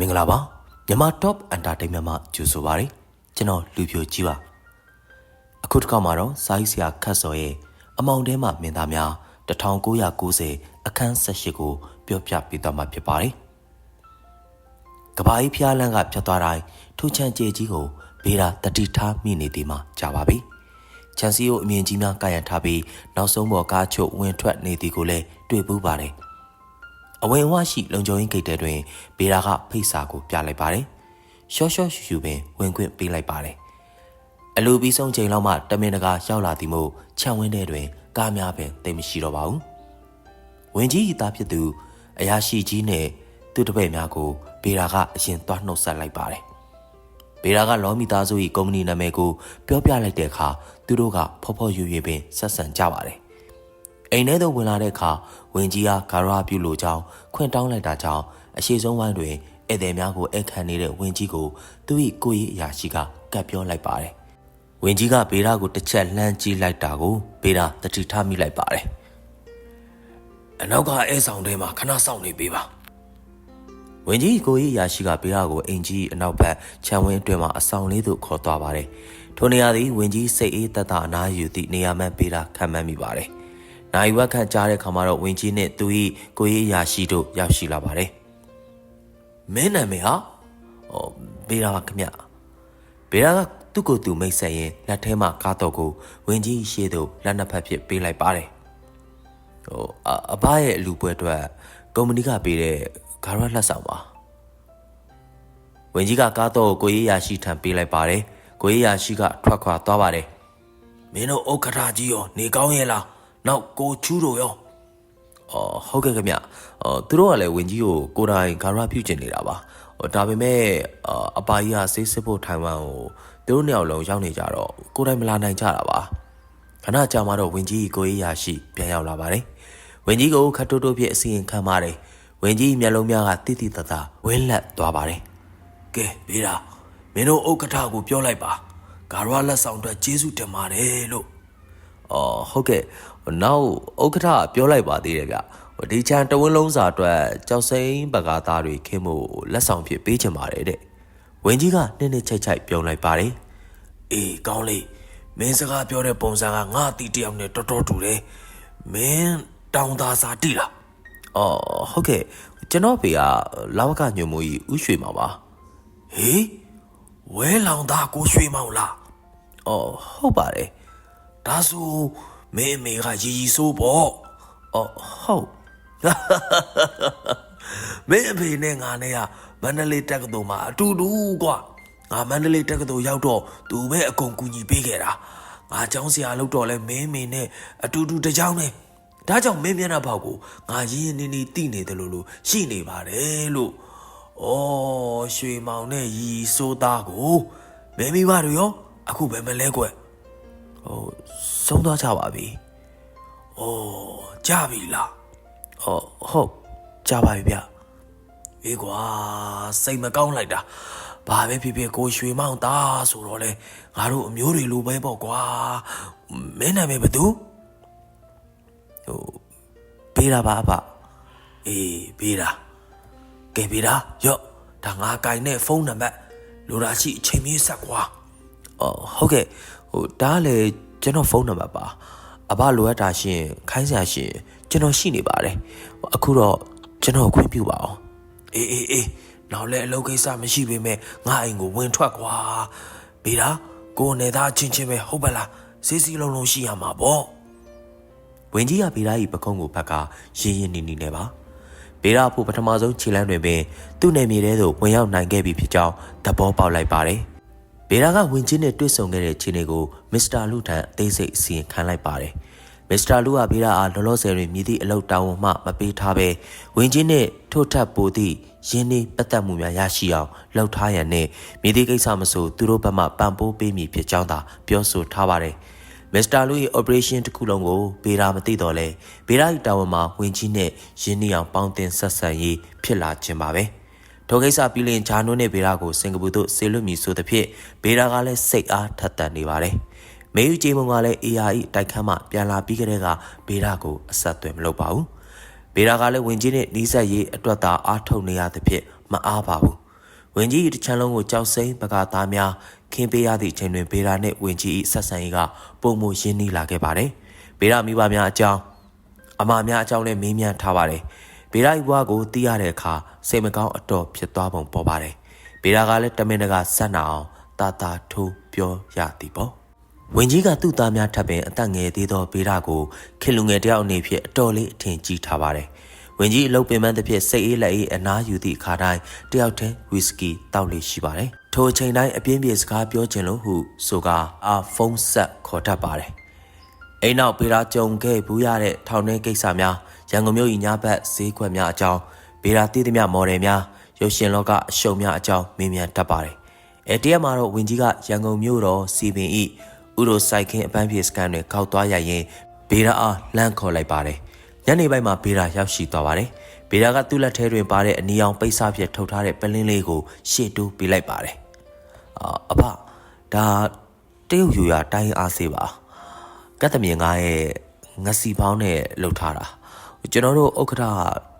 မင်္ဂလာပါမြန်မာ Top Entertainment မှာကြိုဆိုပါရစေကျွန်တော်လူပြိုကြီးပါအခုတစ်ခါမှာတော့စာရေးဆရာခတ်စော်ရဲ့အမောင်ထဲမှာမင်းသားများ1990အခန်း18ကိုပြောပြပေးသွားမှာဖြစ်ပါတယ်ကဘာကြီးဖျားလန်းကဖြတ်သွားတိုင်းထူချန်ကျေကြီးကိုဘေးရာတတိထားမိနေသည်မှာကြာပါပြီချန်စီကိုအမြင်ကြီးများကာယံထားပြီးနောက်ဆုံးပေါ်ကားချုပ်ဝင်ထွက်နေသည်ကိုလည်းတွေ့ပူးပါတယ် အဝင်ဝရှိလုံခြုံရေးဂိတ်တဲတွင်ဘေရာကဖိတ်စာကိုပြလိုက်ပါတယ်။ရှော့ရှော့ရှူရှူပင်ဝင်ခွင့်ပေးလိုက်ပါတယ်။အလူပြီးဆုံးချိန်လောက်မှတမင်တကာရောက်လာသည်မို့ခြံဝင်းထဲတွင်ကားများပင်တိတ်မရှိတော့ပါဘူး။ဝင်ကြီးဤသားဖြစ်သူအရာရှိကြီးနဲ့သူ့တပည့်များကိုဘေရာကအရင်သွားနှုတ်ဆက်လိုက်ပါတယ်။ဘေရာကလောမီသားစု၏ကုမ္ပဏီနာမည်ကိုပြောပြလိုက်တဲ့အခါသူတို့ကဖော်ဖော်ရွရွပင်ဆက်ဆံကြပါတယ်။ အိမ်ထဲသို့ဝင်လာတဲ့အခါဝင်ကြီးကဂါရပြုလိုကြောင်းခွင့်တောင်းလိုက်တာကြောင့်အရှိဆုံးဝိုင်းတွင်ဧည့်သည်များကိုအခန့်နေတဲ့ဝင်ကြီးကိုသူ၏ကိုယ်ရေးအရာရှိကကပ်ပြောလိုက်ပါတယ်။ဝင်ကြီးကဘေရာကိုတစ်ချက်လှမ်းကြည့်လိုက်တာကိုဘေရာတတိထားမိလိုက်ပါတယ်။အနောက်ကအဲဆောင်ထဲမှာခဏစောင့်နေပေးပါ။ဝင်ကြီးကိုကြီးအရာရှိကဘေရာကိုအင်ကြီးအနောက်ဘက်ခြံဝင်းအတွင်းမှာအဆောင်လေးသို့ခေါ်သွားပါတယ်။ထိုနေရာသည်ဝင်ကြီးစိတ်အေးတက်တာအနားယူသည့်နေရာမှဘေရာခံမှန်းမိပါတယ်။ နိုင်ဝက်ခန့်ကြားတဲ့ခါမှာတော့ဝင်းကြီးနဲ့သူ၏ကိုရေးရာရှိတို့ရောက်ရှိလာပါတယ်မင်းနာမည်ဟာဟောဘေးရာပါခင်ဗျဘေးရာကသူ့ကိုယ်သူမိတ်ဆက်ရင်လက်ထဲမှာကားတော့ကိုဝင်းကြီးရှေ့သို့လက်နှစ်ဖက်ဖြစ်ပေးလိုက်ပါတယ်ဟိုအဘရဲ့အလူပွဲအတွက်ကုမ္ပဏီကပေးတဲ့ဂါရလက်ဆောင်ပါဝင်းကြီးကကားတော့ကိုရေးရာရှိထံပေးလိုက်ပါတယ်ကိုရေးရာရှိကထွက်ခွာသွားပါတယ်မင်းတို့ဥက္ကဋ္ဌကြီးရောနေကောင်းရဲ့လား နောက်ကိုချူးတို့ရောအော်ဟုတ်ကဲ့ခင်ဗျအော်သူတို့ကလည်းဝင်ကြီးကိုကိုတိုင်ဂါရပြုကျင်နေတာပါဟိုဒါပေမဲ့အပါကြီးကဆေးစစ်ဖို့ထိုင်ဝမ်ကိုသူတို့နှစ်ယောက်လုံးရောက်နေကြတော့ကိုတိုင်မလာနိုင်ကြတာပါခဏကြာမှတော့ဝင်ကြီးကိုရေးရရှိပြန်ရောက်လာပါတယ်ဝင်ကြီးကိုခတ်တိုးတိုးဖြစ်အစီရင်ခံပါတယ်ဝင်ကြီးမျက်လုံးများကတိတိတသားဝင်းလက်သွားပါတယ်ကဲဘေးတာမင်းတို့ဥက္ကဋ္ဌကိုပြောလိုက်ပါဂါရလက်ဆောင်အတွက်ကျေးဇူးတင်ပါတယ်လို့ အော်ဟုတ်ကဲ့နောက်ဥက္ကဋ္ဌပြောလိုက်ပါသေးတယ်ဗျဒီချန်တဝင်းလုံးစာအတွက်ကြောက်စိမ့်ပကားသားတွေခင်းမှုလက်ဆောင်ဖြစ်ပေးချင်ပါတယ်တဲ့ဝင်းကြီးကနှစ်နှစ်ချိတ်ချိုက်ပြုံးလိုက်ပါတယ်အေးကောင်းလေးမင်းစကားပြောတဲ့ပုံစံကငါအတီးတယောက်နဲ့တော်တော်တူတယ်မင်းတောင်းသားစာတိလားအော်ဟုတ်ကဲ့ကျွန်တော်ဖေကလာဝကညွန်မူကြီးဥရွှေမှာပါဟေးဝဲလောင်သားကိုရွှေမောင်လားအော်ဟုတ်ပါတယ် ဒါဆိုမင်းအမေကရီရီဆိုးပေါ့အော်ဟုတ်မင်းအဖေနဲ့ငါနဲ့ကမန္တလေးတက္ကသိုလ်မှာအတူတူကွာငါမန္တလေးတက္ကသိုလ်ရောက်တော့သူပဲအကုန်ကူညီပေးခဲ့တာငါကျောင်းဆရာလို့တော့လဲမင်းမေနဲ့အတူတူတကြောင်းနဲ့ဒါကြောင့်မင်းမျက်နှာပေါက်ကိုငါရင်းရင်းနှီးနှီးတိနေတယ်လို့လို့ရှိနေပါတယ်လို့ဩရွှေမောင်နဲ့ရီဆိုးသားကိုမင်းမိဘတို့ရောအခုပဲမလဲကွယ် ဟိုဆုံးသွားကြပါပြီ။အိုးကြပြီလား။ဟုတ်ဟုတ်ကြပါပြီဗျ။အေးကွာစိတ်မကောင်းလိုက်တာ။ဘာပဲဖြစ်ဖြစ်ကိုရွှေမောင်သားဆိုတော့လေငါတို့အမျိုးတွေလိုပဲပေါ့ကွာ။မင်းနာမည်ဘယ်သူ။ဟိုပေးတာပါအဖ။အေးပေးတာ။ကဲပေးတာရော့ဒါငါကင်နဲ့ဖုန်းနံပါတ်လိုတာရှိအချိန်မီးဆက်ကွာ။အော်ဟုတ်ကဲ့ ဟိုဒါကလည်းကျွန်တော်ဖုန်းနံပါတ်ပါအဘလိုအပ်တာရှင်ခိုင်းစရာရှင်ကျွန်တော်ရှိနေပါတယ်အခုတော့ကျွန်တော်ခွင့်ပြုပါအောင်အေးအေးအေးနောက်လည်းအလုပ်ကိစ္စမရှိပေမဲ့ငါအိမ်ကိုဝင်ထွက်ကွာဗီရာကိုနေသားချင်းချင်းပဲဟုတ်ပါလားစီစီလုံးလုံးရှိရမှာပေါ့ဝင်းကြီးကဗီရာကြီးပကုံးကိုဘက်ကရင်းရင်းနေနေနေပါဗီရာဖို့ပထမဆုံးခြေလမ်းတွင်ပင်သူ့နေမြေထဲသို့ဝင်ရောက်နိုင်ခဲ့ပြီဖြစ်ကြောင်းသဘောပေါက်လိုက်ပါတယ် ဘေရာကဝင်ချင်းနဲ့တွေ့ဆုံခဲ့တဲ့ခြေနေကိုမစ္စတာလူထံအသေးစိတ်အစီရင်ခံလိုက်ပါတယ်။မစ္စတာလူကဘေရာအားလောလောဆယ်တွင်မြည်သည့်အလောက်တောင်းဝမှမပေးထားဘဲဝင်ချင်းနဲ့ထို့ထပ်ပိုသည့်ရင်းနှီးပတ်သက်မှုများရရှိအောင်လှုပ်ထားရန်နဲ့မြည်သည့်ကိစ္စမဆိုသူတို့ဘက်မှပံ့ပိုးပေးမည်ဖြစ်ကြောင်းသာပြောဆိုထားပါတယ်။မစ္စတာလူ၏အော်ပရေရှင်းတစ်ခုလုံးကိုဘေရာမသိတော့လဲဘေရာ၏တာဝန်မှာဝင်ချင်းနဲ့ရင်းနှီးအောင်ပေါင်းတင်ဆက်ဆံရေးဖြစ်လာခြင်းပါပဲ။ ထိုကိစ္စပြီးလင်ဂျာနိုနဲ့ဘေရာကိုစင်ကာပူသို့ဆေလွတ်မည်ဆိုသဖြင့်ဘေရာကလည်းစိတ်အားထက်သန်နေပါတယ်။မေယူဂျေမုံကလည်း AR ၏တိုက်ခန်းမှပြန်လာပြီးကတည်းကဘေရာကိုအဆက်အသွယ်မလုပ်ပါဘူး။ဘေရာကလည်းဝင်ကြီးနဲ့နီးစပ်ရေးအတွက်သာအားထုတ်နေရသဖြင့်မအားပါဘူးဝင်ကြီး၏တစ်ချမ်းလုံးကိုကြောက်စိမ့်ပကာသားများခင်းပေးရသည့်အချိန်တွင်ဘေရာနှင့်ဝင်ကြီး၏ဆက်ဆံရေးကပုံမှုရင်းနှီးလာခဲ့ပါတယ်ဘေရာမိဘများအကြောင်းအမများအကြောင်းလည်းမေးမြန်းထားပါတယ် ဘေရာ၏ဘဝကိုသိရတဲ့အခါစိတ်မကောင်းအတော်ဖြစ်သွားပုံပေါ်ပါတယ်ဘေရာကလည်းတမင်တကာဆက်နာအောင်တာတာထိုးပြောရသည်ပေါ့ဝင်ကြီးကသူ့သားများထပ်ပင်အသက်ငယ်သေးသောဘေးရကိုခင်လူငယ်တယောက်အနေဖြင့်အတော်လေးအထင်ကြီးထားပါတယ်။ဝင်ကြီးအလုပ်ပင်ပန်းတစ်ဖြစ်စိတ်အေးလက်အေးအနားယူသည့်အခါတိုင်းတယောက်တည်းဝီစကီတောက်လေးရှိပါတယ်။ထိုအချိန်တိုင်းအပြင်းပြေစကားပြောခြင်းလို့ဟုဆိုကာအာဖုန်းဆက်ခေါ်တတ်ပါတယ်။အိမ်နောက်ဘေးရကြုံခဲ့ဘူးရတဲ့ထောင်ထဲကိစ္စများ ရန်ကုန်မြို့၏ညဘက်ဈေးကွက်များအကြောင်းဘေးရတည်သမျှမော်ဒယ်များရုပ်ရှင်လောကအရှုံများအကြောင်းမေးမြန်းတတ်ပါတယ်။အဲတရက်မှာတော့ဝင်ကြီးကရန်ကုန်မြို့တော်စီပင်ဤဥရိုစိုက်ခင်းအပန်းဖြေစကန်တွေခောက်သွားရရင်ဘေရာအားလှမ်းခေါ်လိုက်ပါတယ်။ညနေပိုင်းမှာဘေရာရောက်ရှိသွားပါတယ်။ဘေရာကသူ့လက်ထဲတွင်ပါတဲ့အနီအောင်ပိတ်စားဖြစ်ထုတ်ထားတဲ့ပလင်းလေးကိုရှေ့တိုးပေးလိုက်ပါတယ်။အာအဖဒါတရုတ်ယူရတိုင်းအားစေးပါ။ကတ်သမင်ငါရဲ့ငစီပေါင်းနဲ့လှုပ်ထားတာ။ ကျွန်တော်တို့ဥက္ကဋ္ဌ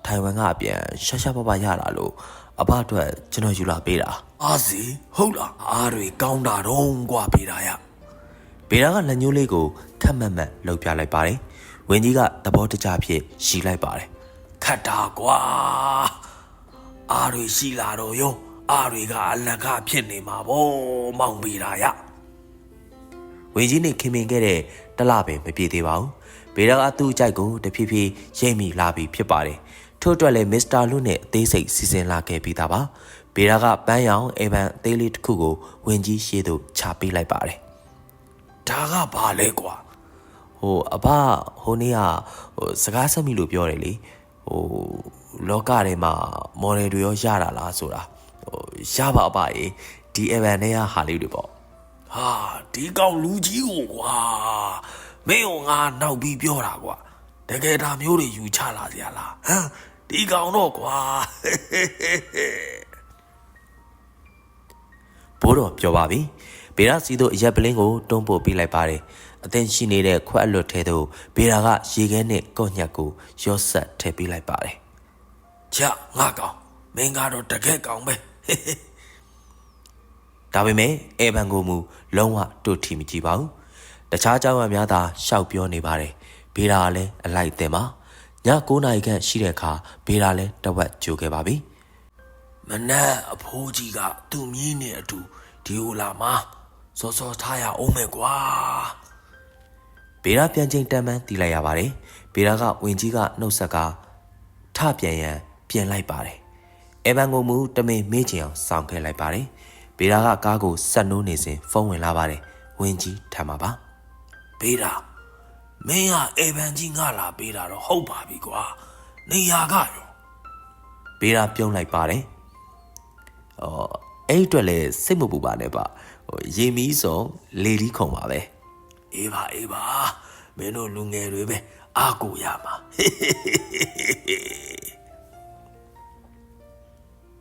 ထိုင်ဝမ်ကအပြန်ရှာရှာပပရလာလို့အဖအတွက်ကျွန်တော်ယူလာပေးတာ။အားစီဟုတ်လားအားတွေကောင်းတာတော့ကွာပေးတာရဘေရာကလက်ညှိုးလေးကိုခက်မက်မက်လှုပ်ပြလိုက်ပါတယ်။ဝင်းကြီးကသဘောတကျဖြစ်ရှီလိုက်ပါတယ်ခတ်တာကွာအားတွေရှိလာတော့ရောအားတွေကအလကဖြစ်နေမှာဗောမောင်ပေးတာရ။ဝင်းကြီးနဲ့ခင်မင်ခဲ့တဲ့တလပင်မပြေသေးပါဘူး။ ဘေရာကသူ့အကြိုက်ကိုတဖြည်းဖြည်းရိပ်မိလာပြီးဖြစ်ပါတယ်။ထို့အတွက်လည်းမစ္စတာလူနဲ့အသေးစိတ်စီစဉ်လာခဲ့ပြီးသားပါ။ဘေရာကပန်းရောင်အေဗန်အသေးလေးတစ်ခုကိုဝင်းကြီးရှေ့သို့ချပေးလိုက်ပါတယ်။ဒါကဘာလဲကွာဟိုအဘဟိုနေ့ကဟိုစကားဆက်မိလို့ပြောတယ်လေဟိုလောကထဲမှာမော်ဒယ်တွေရောရတာလားဆိုတာဟိုရပါအဘရေဒီအဗန်နဲ့ကဟာလေးတွေပေါ့ဟာဒီကောင်လူကြီးကိုကွာ မင်းကငါနောက်ပြီးပြောတာကွာတကယ်ဒါမျိုးတွေယူချလာစရာလားဟမ်ဒီကောင်တော့ကွာဘိုးတော်ပြောပါပြီဘေရာစီတို့အရက်ပလင်းကိုတွန်းပို့ပေးလိုက်ပါတယ်အသင်ရှိနေတဲ့ခွက်အလွတ်ထဲသို့ဘေရာကရေခဲနဲ့ကော့ညက်ကိုရော့ဆက်ထည့်ပေးလိုက်ပါတယ်ချငါကောင်မင်းကတော့တကယ်ကောင်ပဲဒါပေမဲ့အေဗန်ကိုမူလုံးဝတို့ထီမကြည့်ပါဘူး တခြားเจ้าမများသာရှောက်ပြောနေပါတယ်ဘေရာကလည်းအလိုက်တင်ပါည9နာရီခန့်ရှိတဲ့အခါဘေရာလည်းတဝက်ကြိုခဲ့ပါပြီ မနက်အဖိုးကြီးကသူ့မြင်းနဲ့အတူဒီဟိုလာမှာစောစောထားရအောင်မယ်ကွာ ဘေရာပြန်ချိန်တမ်းမှန်းတီးလိုက်ရပါတယ်ဘေရာကဝင်ကြီးကနှုတ်ဆက်ကထပြန်ရန်ပြင်လိုက်ပါတယ်အေဗန်ကိုမူတမင်မေးချင်အောင်စောင့်ခဲ့လိုက်ပါတယ်ဘေရာကကားကိုဆက်နိုးနေစဉ်ဖုန်းဝင်လာပါတယ်ဝင်ကြီးထမ်းပါပါ ပေးတာမင်းကအေဗန်ကြီးငါလာပေးတာတော့ဟုတ်ပါပြီကွာနေရာကရောဘေးရာပြုံးလိုက်ပါတယ်။အော်အဲ့ဒီအတွက်လည်းစိတ်မပူပါနဲ့ပါ။ဟိုရေမီးစုံလေလီခုံပါပဲအေးပါအေးပါမင်းတို့လူငယ်တွေပဲအားကိုရမှာ။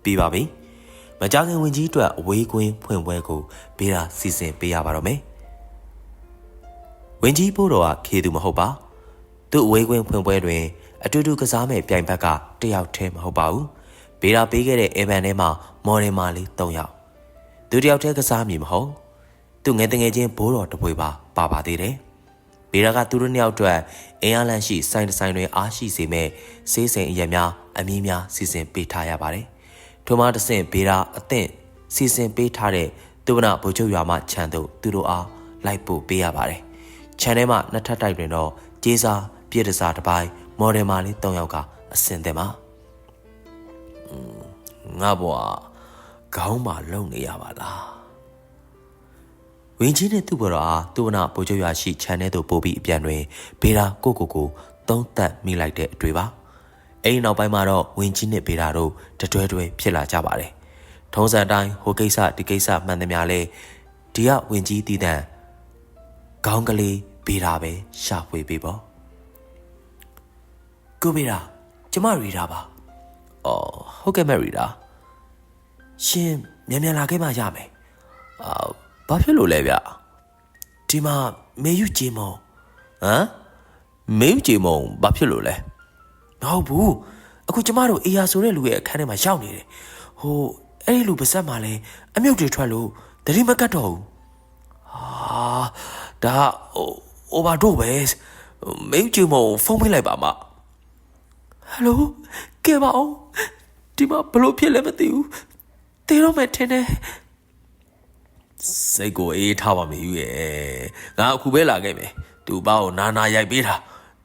ပြီးပါပြီ။မကြခင်ဝင်ကြီးအတွက်အဝေးကွင်းဖွင့်ပွဲကိုဘေးရာစီစဉ်ပေးရပါတော့မယ်။ ဝင်ကြီးပို့တော်ကခေသူမဟုတ်ပါ။သူ့အဝေးကွင်းဖွင့်ပွဲတွင် အတူတူကစားမဲ့ပြိုင်ဘက်ကတယောက်တည်းမဟုတ်ပါဘူး။ဘေးရာပေးခဲ့တဲ့အေဗန်ထဲမှာမော်ဒယ်မာလေး၃ယောက်။သူတယောက်တည်းကစားမည်မဟုတ်။သူငယ်တငယ်ချင်းဘိုးတော်တပွေပါပါပါသေးတယ်။ဘေရာကသူတို့နှစ်ယောက်အတွက်အင်အားလန့်ရှိစိုင်းတစ်ဆိုင်တွင်အားရှိစေမဲ့စေးစိမ်အရက်များအမီးများစီစဉ်ပေးထားရပါတယ်။ထို့မှတစ်ဆင့်ဘေရာအသင့်စီစဉ်ပေးထားတဲ့သူဝနဗိုလ်ချုပ်ရွာမှခြံသို့သူတို့အားလိုက်ပို့ပေးရပါတယ်။ ခြံထဲမှာနှစ်ထပ်တိုက်တွင်တော့ကျေးစားပြည့်တစားတစ်ပိုင်းမော်ဒယ်မာလေး၃ယောက်ကအစင်တယ်မှာငါဘွာခေါင်းပါလုံနေရပါလားဝင်းကြီးနဲ့သူ့ဘော်တော်အားသူ့ဝနဗိုလ်ချုပ်ရွာရှိခြံထဲသို့ပို့ပြီးအပြန်တွင်ဘေရာကိုကိုကိုသုံးသက်မိလိုက်တဲ့အတွေ့ပါအဲ့ဒီနောက်ပိုင်းမှာတော့ဝင်းကြီးနဲ့ဘေရာတို့တတွဲတွဲဖြစ်လာကြပါတယ်ထုံးစံအတိုင်းဟိုကိစ္စဒီကိစ္စမှန်သမျှလဲဒီကဝင်းကြီးတည်တံခေါင်းကလေး ဘေရာပဲရှာဖွေပေးပေါ့ကိုဘေရာကျမရီတာပါအော်ဟုတ်ကဲ့မဲ့ရီတာရှင်မြန်မြန်လာခဲ့မှရမယ်အာဘာဖြစ်လို့လဲဗျဒီမှာမေယူဂျေမုံဟမ်မေယူဂျေမုံဘာဖြစ်လို့လဲမဟုတ်ဘူးအခုကျမတို့အေယာဆိုတဲ့လူရဲ့အခန်းထဲမှာရောက်နေတယ်ဟိုအဲ့ဒီလူပါဇက်မှာလဲအမြုပ်တွေထွက်လို့တတိမကတ်တော့ဘူးဟာဒါ ဟိုအိုဘာတို့ပဲမင်းကျုံမဖုန်းပေးလိုက်ပါမဟယ်လိုကဲပါအောင်ဒီမှာဘလို့ဖြစ်လဲမသိဘူးတေတော့မယ်ထင်တယ်စိတ်ကိုအေးထားပါမေယူရဲ့ငါအခုပဲလာခဲ့မယ်သူ့ဘာကိုနာနာရိုက်ပေးတာ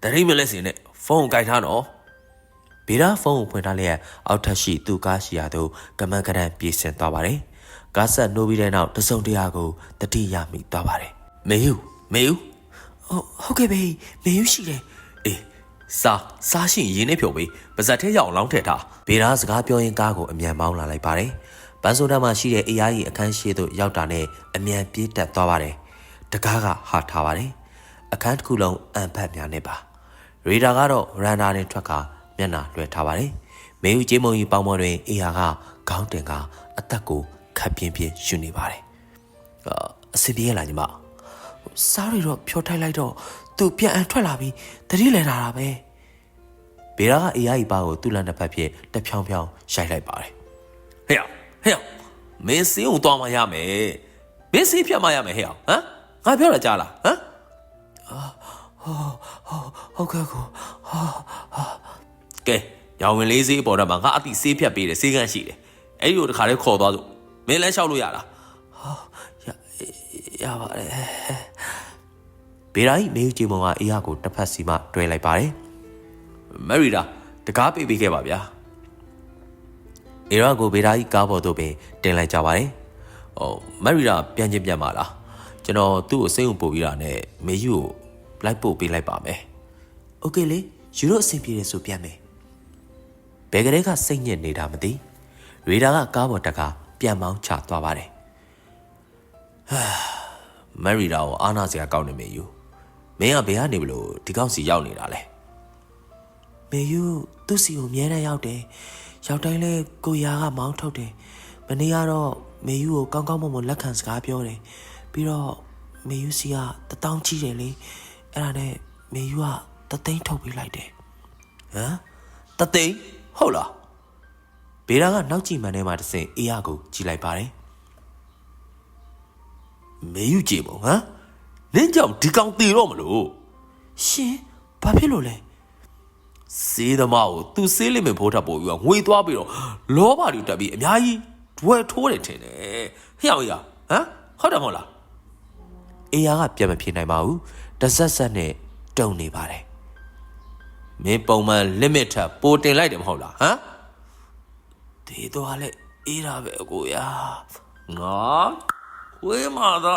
တရိမလက်စင်နဲ့ဖုန်းကိုင်ထားနော်ဗီရာဖုန်းကိုဖွင့်ထားလျက်အောက်ထပ်ရှိသူ့ကားရှိရာသို့ကမန်ကရန်ပြေးဆင်းသွားပါတယ်။ကားဆက်နိုးပြီးတဲ့နောက်တစုံတရာကိုတတိယမိသွားပါတယ်။မေယူမေယူ ဟုတ်ဟုတ်ကဲ့ဘေးမေယူရှိတယ်အေးစားစားရှင်ရင်းနေဖြုတ်ပေးပါဇက်ထဲရအောင်လောင်းထည့်ထား။ဗီရာစကားပြောရင်းကားကိုအမြန်မောင်းလာလိုက်ပါတယ်။ဘန်ဆိုဒန်မှာရှိတဲ့အေယားကြီးအခန်းရှိသို့ရောက်တာနဲ့အမြန်ပြေးတက်သွားပါတယ်။တကားကဟာထားပါတယ်။အခန်းတစ်ခုလုံးအန်ဖတ်များနေပါ။ရေဒါကတော့ရန်ဒါနဲ့ထွက်ကမျက်နှာလွှဲထားပါတယ်။မေယူကျေးမုံကြီးပေါင်းပေါ်တွင်အေယားကခေါင်းတင်ကအသက်ကိုခပ်ပြင်းပြင်းရှူနေပါတယ်။အာအစီပြေးလာညီမ။ စားရီတော့ဖြောထိုက်လိုက်တော့သူပြန်အန်ထွက်လာပြီးတတိလဲလာတာပဲ။ဘေရာကအေယားကြီးပါကိုသူ့လက်နှစ်ဖက်ဖြင့်တဖြောင်းဖြောင်းရိုက်လိုက်ပါတယ်ဟဲ့အောင်ဟဲ့အောင်မင်းစင်းကိုသွားမှရမယ်မင်းစီးဖြတ်မှရမယ်ဟဲ့အောင်ဟမ်ငါပြောတာကြားလားဟမ်။ဟုတ်ကဲ့ကိုကဲရောင်ဝင်လေးစေးပေါ်တော့မှာငါအတိစေးဖြတ်ပေးတယ်စေးကန်းရှိတယ်အဲ့ဒီကိုတခါလေးခေါ်သွားစို့မင်းလမ်းလျှောက်လို့ရလားရ ရပါတယ်။ဘေရာကြီးမေယူကျေမုံကအေယားကိုတစ်ဖက်စီမှတွဲလိုက်ပါတယ် မက်ရီတာတကားပေးပေးခဲ့ပါဗျာ ။အေရာကိုဘေရာကြီးကားပေါ်သို့ပင်တင်လိုက်ကြပါတယ် ဟိုမက်ရီတာပြန်ချင်းပြန်ပါလားကျွန်တော်သူ့ကိုစိတ်ဝင်ပို့ပြီးတာနဲ့မေယူကိုလိုက်ပို့ပေးလိုက်ပါမယ် ။โอเคလေယူရိုအဆင်ပြေတယ်ဆိုပြန်မယ်။ဘယ်ကလေးကစိတ်ညစ်နေတာမသိ။ရေဒါကကားပေါ်တက်ကပြန်မောင်းချသွားပါတယ် မက်ရီတာကိုအာနာစရာကောင်းနေမေယူမင်းကဘယ်ကနေဘလို့ဒီကောက်စီရောက်နေတာလဲ။မေယူသူ့စီကိုအမြဲတမ်းရောက်တယ်။ရောက်တိုင်းလဲကိုရာကမောင်းထုတ်တယ်။မနေ့ကတော့မေယူကိုကောင်းကောင်းမွန်မွန်လက်ခံစကားပြောတယ်။ပြီးတော့မေယူစီကတတောင်းကြီးတယ်လေ။အဲ့ဒါနဲ့မေယူကတသိန်းထုတ်ပေးလိုက်တယ်။ဟမ်တသိန်းဟုတ်လားဘေရာကနောက်ကြည့်မှန်ထဲမှာတစ်စင်အေးရကိုကြည့်လိုက်ပါတယ် မေယူကြည့်မို့ဟမ်နင်းကြောင့်ဒီကောင်တေတော့မလို့ရှင်ဘာဖြစ်လို့လဲစေးသမားကိုသူစေးလိမ့်မယ်ဘိုးထပ်ပို့ပြီးတော့ငွေသွားပြီးတော့လောဘတွေတက်ပြီးအများကြီးဒွယ်ထိုးတယ်ထင်တယ်ဟျောင်ရဟမ်ဟုတ်တယ်မဟုတ်လားအေးရကပြန်မဖြေနိုင်ပါဘူးတဆက်ဆက်နဲ့တုံနေပါတယ်မင်းပုံမှန် limit ထပ်ပိုတင်လိုက်တယ်မဟုတ်လားဟမ်ဒီတော့လည်းအေးတာပဲအကိုရာငါ ဝေးမာသာ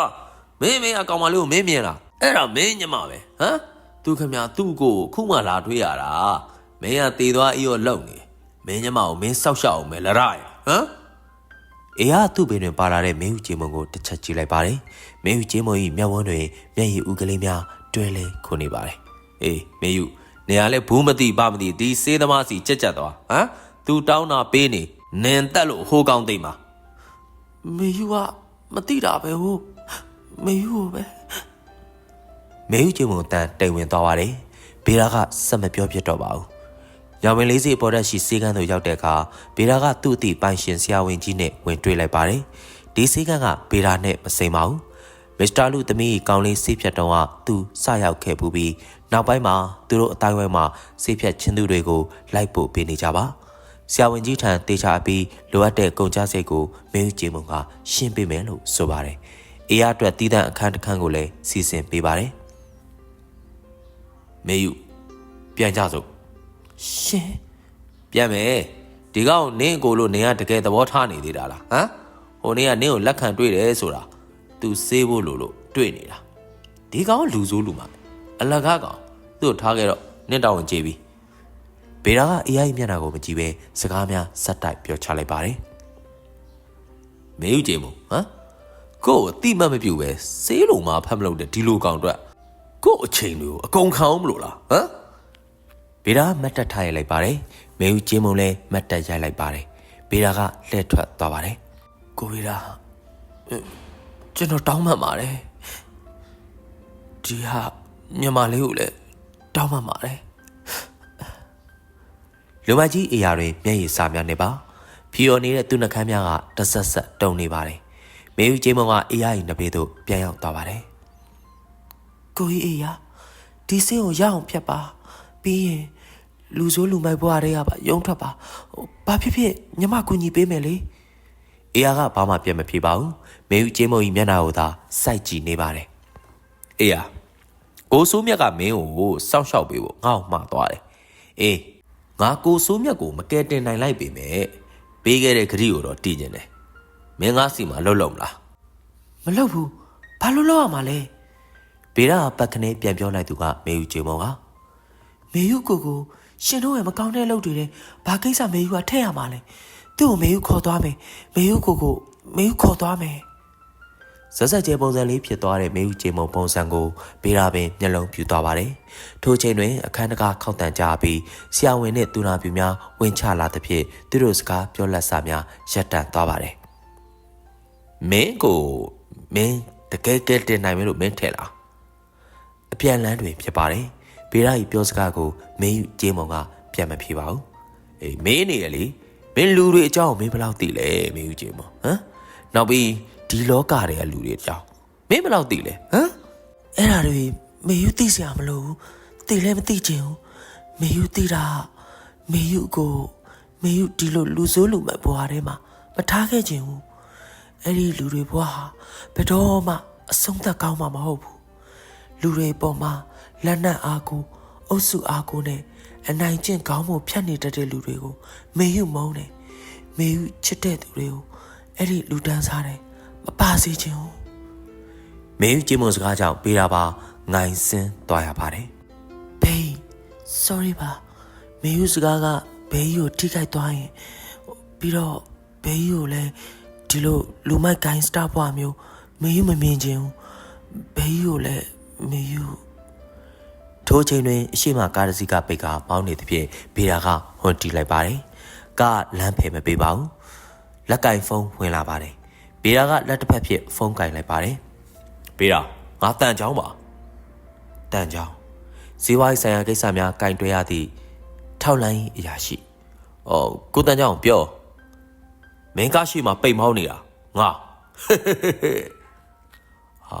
မင်းမင်းအကောင်မလေးကိုမင်းမြင်လားအဲ့ဒါမင်းညမပဲဟမ်သူခမသူ့ကိုခုမှလာတွေးရတာမင်းကတေသွားအေးရောလုံနေမင်းညမကိုမင်းစောက်ရှောက်အောင်မယ်လရရဟမ်အေးရသူ့ပင်တွင်ပါလာတဲ့မင်းဦးကျေမုံကိုတစ်ချက်ကြည့်လိုက်ပါတယ်မင်းဦးကျေမုံ၏မျက်ဝန်းတွင်မျက်ရည်ဦးကလေးများတွဲလဲခုနေပါတယ်အေးမေယူနေရလဲဘူးမသိပါမသိဒီစေးသမားစီကြက်ကြက်သွားဟမ်သူတောင်းတာပေးနေနင်တက်လို့ဟိုးကောင်းသိမ့်မှာမေယူက မတိတာပဲဟုတ်မေယူကိုပဲမေယူကျေမုံတန်တိမ်ဝင်သွားပါတယ်ဘေရာကစက်မပြောပြတော့ပါဘူးညောင်ပင်လေးစီအပေါ်တက်ရှိစေကန်းသို့ရောက်တဲ့အခါဘေရာကသူ့အသည့်ပိုင်ရှင်ဆရာဝန်ကြီးနဲ့ဝင်တွေ့လိုက်ပါတယ်ဒီစေကန်းကဘေရာနဲ့မစိမ်ပါဘူးမစ္စတာလူသမီးကောင်းလေးဆေးဖြတ်တော့ကသူစရောက်ခဲ့ပူပြီးနောက်ပိုင်းမှာသူတို့အတိုင်းဝဲမှာဆေးဖြတ်ချင်းသူတွေကိုလိုက်ပို့ပေးနေကြပါ ဆရာဝန်ကြီးထံတေချာအပြီးလိုအပ်တဲ့ကုန်ကြစိတ်ကိုမင်းကြီးမုံကရှင်းပေးမယ်လို့ဆိုပါတယ်အေးရအတွက်တည်တံ့အခန်းတစ်ခန်းကိုလည်းစီစဉ်ပေးပါတယ်မေယူပြန်ကြစို့ရှင်ပြန်မယ်ဒီကောင်နင်းကိုလို့နင်ကတကယ်သဘောထားနေသေးတာလားဟမ်ဟိုနေ့ကနင်းကိုလက်ခံတွေ့တယ်ဆိုတာ तू စေးဖို့လို့လို့တွေ့နေတာဒီကောင်လူဆိုးလူမှာအလကားကောင်သူ့ကိုထားခဲ့တော့နင်းတောင်းဝင်ကြည့်ပြီ ဘေရာကအေးရမျက်နှာကိုမကြည့်ပဲစကားများဆက်တိုက်ပြောချလိုက်ပါတယ်မေယူကြည့်မို့ဟမ်ကို့ကိုအတိမတ်မပြူပဲစေးလုံးမှာဖတ်မလို့တဲ့ဒီလိုကောင်အတွက်ကို့အချိန်တွေကိုအကုန်ခံအောင်မလို့လားဟမ်ဘေရာမတ်တက်ထားရလိုက်ပါတယ်မေယူကျင်းမုံလည်းမတ်တက်ရိုက်လိုက်ပါတယ်ဘေရာကလှည့်ထွက်သွားပါတယ်ကိုဘေရာအဲကျွန်တော်တောင်းပန်ပါတယ်ဒီဟာမြန်မာလေးကိုလည်းတောင်းပန်ပါတယ် လူမကြီးအေယာတွင်မျက်ရည်စာများနေပါဖဖြီယော်နေတဲ့သူ့နှကမ်းများကတဆက်ဆက်တုံနေပါတယ်မေယူကျေးမုံကအေးရည်နဘေးသို့ပြန်ရောက်သွားပါတယ်ကိုကြီးအေးရဒီစင်းကိုရအောင်ဖြတ်ပါပြီးရင်လူဆိုးလူမိုက်ဘွားတွေကပါယုံထွက်ပါဟိုဘာဖြစ်ဖြစ်ညီမကူညီပေးမယ်လေအေးရကဘာမှပြန်မဖြေပါဘူးမေယူကျေးမုံကြီးမျက်နှာကိုသာစိုက်ကြည့်နေပါတယ်အေးရကိုစိုးမြတ်ကမင်းကိုစောင့်ရှောက်ပေးဖို့ငါ့ကိုမှားသွားတယ်အေး ငါကိုစိုးမြတ်ကိုမကယ်တင်နိုင်လိုက်ပေမဲ့ပေးခဲ့တဲ့ဂရီကိုတော့တည်ကျင်တယ်မင်းငါစီမှာလှုပ်လှုပ်မလားမလုပ်ဘူးဘာလို့လုပ်ရမှာလဲဘေးရကပတ်ခနဲ့ပြန်ပြောလိုက်သူကမေယူကျေးမုံကမေယူကိုကိုရှင်တို့ရဲ့မကောင်းတဲ့အလုပ်တွေတဲ့ဘာကိစ္စမေယူကထည့်ရမှာလဲသူ့ကိုမေယူခေါ်သွားမယ်မေယူကိုကိုမေယူခေါ်သွားမယ် ဇက်ဇက်ကျဲပုံစံလေးဖြစ်သွားတဲ့မေယူကျေးမုံပုံစံကိုဘေးရပင်မျက်လုံးပြူသွားပါတယ်ထိုအချိန်တွင်အခန်းတကာခောက်တန်ကြပြီးဆရာဝန်နှင့်သူနာပြုများဝင်ချလာသဖြင့်သူတို့စကားပြောလက်စာများရပ်တန့်သွားပါတယ်မင်းကိုမင်းတကယ်ကယ်တင်နိုင်မယ်လို့မင်းထင်လားအပြန်လန်းတွင်ဖြစ်ပါတယ်ဘေးရကြီးပြောစကားကိုမေယူကျေးမုံကပြန်မဖြေပါဘူးအေးမင်းနေရလေမင်းလူတွေအကြောင်းမင်းဘယ်လောက်သိလဲမင်းယူချင်းမဟမ်နောက်ပြီး ဒီလောကတွေကလူတွေအကြောင်းမင်းဘယ်လောက်သိလဲဟမ်အဲ့ဒါတွေမေယူသိစရာမလိုဘူးသိလည်းမသိချင်ဘူးမေယူသိတာမေယူကိုမေယူဒီလိုလူဆိုးလူမဲ့ဘွားထဲမှာမထားခဲ့ချင်ဘူးအဲ့ဒီလူတွေဘွားဟာဘယ်တော့မှအဆုံးသက်ကောင်းမှာမဟုတ်ဘူးလူတွေပေါ်မှာလက်နက်အားကိုအုပ်စုအားကိုနဲ့အနိုင်ကျင့်ကောင်းမှုဖြတ်နေတတ်တဲ့လူတွေကိုမေယူမုန်းတယ်မေယူချစ်တဲ့သူတွေကိုအဲ့ဒီလူတန်းစားတယ် မပါစေချင်ဘူးမေယူကျေးမုံစကားကြောင့်ဘေးရပါငိုင်စင်းသွားရပါတယ်ဘေး sorry ပါမေယူစကားကဘေးကိုထိခိုက်သွားရင်ပြီးတော့ဘေးကိုလည်းဒီလိုလူမိုက်ကိုင်းစတာဘွားမျိုးမေယူမမြင်ချင်ဘူးဘေးကိုလည်းမေယူထိုအချိန်တွင်အရှိမကားတစ်စီးကပိတ်ကပေါင်းနေသဖြင့်ဘေးရာကဟွန်တီလိုက်ပါတယ်။ကလမ်းဖယ်မပေးပါဘူး။လက်ကင်ဖုန်းဝင်လာပါတယ်။ ဘေးရာကလက်တစ်ဖက်ဖြစ်ဖုန်းကင်လိုက်ပါတယ်ပေးတာငါတန်ချောင်းပါ။တန်ချောင်းဇီဝိုင်းဆိုင်ရာကိစ္စများကင်တွဲရသည့်ထောက်လိုင်းအရာရှိ။အော်ကိုတန်ချောင်းပြောမင်းကားရှိမှပိတ်မောင်းနေတာငါဟာ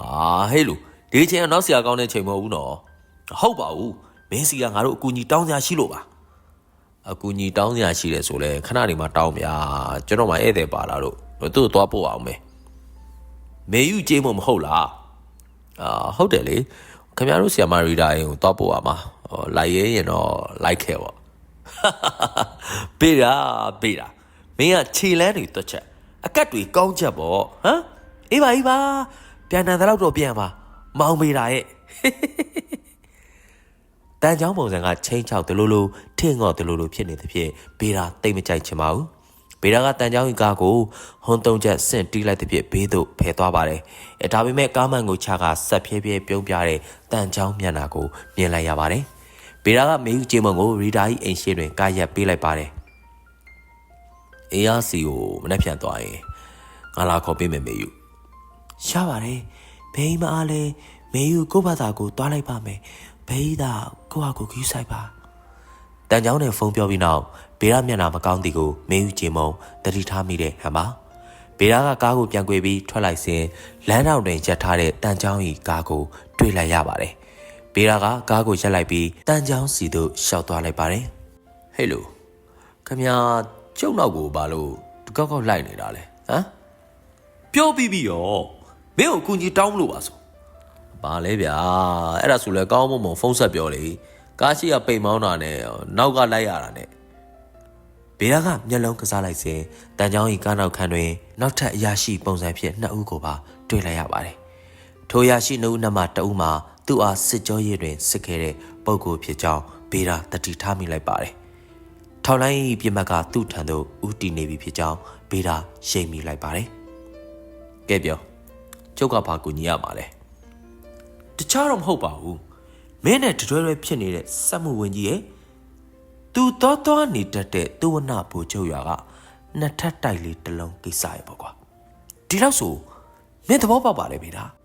ဟဲ့လူဒီချိန်ကနောက်ဆရာကောင်းတဲ့ချိန်မဟုတ်ဘူးနော်ဟုတ်ပါဘူးမင်းစီကငါတို့အကူကြီးတောင်းစရာရှိလို့ပါအကူကြီးတောင်းစရာရှိတယ်ဆိုလဲခဏနေမှတောင်းဗျာကျွန်တော်မှဧည့်သည်ပါလာလို့ သူ့ကိုသွားပို့အောင်မယ်မေယူကျေးမမဟုတ်လားအာဟုတ်တယ်လေခင်ဗျားတို့ဆီယမရီဒါရင်ကိုသွားပို့ရမှာဟောလိုက်ရဲရင်တော့လိုက်ခဲ့ပေါ့ပေးတာပေးတာမင်းကခြေလန်းတွေတွက်ချက်အကတ်တွေကောင်းချက်ပေါ့ဟမ်အေးပါအေးပါပြန်တန်တဲ့လောက်တော့ပြန်ပါမောင်မေတာရဲ့။တန်ချောင်းပုံစံကချင်းချောက်တလူလူထင့်ငော့တလူလူဖြစ်နေသဖြင့်ဘေးရာတိတ်မကြိုက်ချင်ပါဘူး။ ဘေးရာကတန်ချောင်းကြီးကားကိုဟွန်တုံချက်ဆင့်တီးလိုက်သဖြင့်ဘေးသို့ဖယ်သွားပါတယ်။အဲဒါပေမဲ့ကားမန်ကိုချကဆက်ဖြဲဖြဲပြုံးပြတဲ့တန်ချောင်းမျက်နှာကိုမြင်လိုက်ရပါတယ်။ဘေးရာကမေယူကျေမုံကိုရီဒါကြီးအိမ်ရှိတွင်ကားရက်ပေးလိုက်ပါတယ်။ ARC ကိုမနှက်ဖြန်သွားရင်ငါလာခေါ်ပေးမယ်မေယူရပါတယ်ဘေးမအားလဲမေယူကိုယ့်ဘာသာကိုတွားလိုက်ပါမယ်ဘေးသာကိုယ့်ဟာကိုယ်ကူးဆိုင်ပါ တန်ချောင်းနဲ့ဖုန်းပြောပြီးနောက်ဘေရာမျက်နှာမကောင်းသည်ကိုမေယူချေမုံတတိထားမိတဲ့ဟန်ပါဘေရာကကားကိုပြန်ကွေပြီးထွက်လိုက်စဉ်လမ်းတောင်တွင်ရက်ထားတဲ့တန်ချောင်း၏ကားကိုတွေ့လိုက်ရပါတယ်ဘေရာကကားကိုရက်လိုက်ပြီးတန်ချောင်းစီသို့ရှောက်သွားလိုက်ပါတယ်ဟဲ့လိုခမညာကျုံနောက်ကိုဘာလို့တကောက်ကောက်လိုက်နေတာလဲဟမ်ပြောပြီးပြီရောမင်းကိုအကူကြီးတောင်းမလို့ပါဆိုဘာလဲဗျာအဲ့ဒါဆိုလဲကောင်းမွန်မွန်ဖုန်းဆက်ပြောလေ ကားရှိကပိတ်မောင်းတာနဲ့နောက်ကလိုက်ရတာနဲ့ဘေရာကမျက်လုံးကစားလိုက်စဉ်တန်ချောင်း၏ကားနောက်ခန်းတွင်နောက်ထပ်အရာရှိပုံစံဖြင့်နှစ်ဦးကိုပါတွေ့လိုက်ရပါတယ်ထိုအရာရှိနှစ်ဦးနှမတဦးမှာသူ့အားစစ်ကြောရေးတွင်စစ်ခဲ့တဲ့ပုံကိုယ်ဖြစ်ကြောင်းဘေရာတတိထားမိလိုက်ပါတယ်ထောက်လိုင်းပြစ်မှတ်ကသူ့ထံသို့ဦးတည်နေပြီဖြစ်ကြောင်းဘေးတာရှိန်မိလိုက်ပါတယ်ကဲပြောကျုပ်ကဘာကူညီရမှာလဲ။တခြားတော့မဟုတ်ပါဘူး။ မင်းနဲ့တတွဲတွဲဖြစ်နေတဲ့စက်မှုဝင်ကြီးရဲ့သူတော်တော်နေတတ်တဲ့သူဝနဘူချုပ်ရွာကနှစ်ထပ်တိုက်လေးတစ်လုံးကိစ္စရဲ့ပေါ့ကွာ။ဒီလောက်ဆိုမင်းသဘောပေါက်ပါလေဘေးတာ။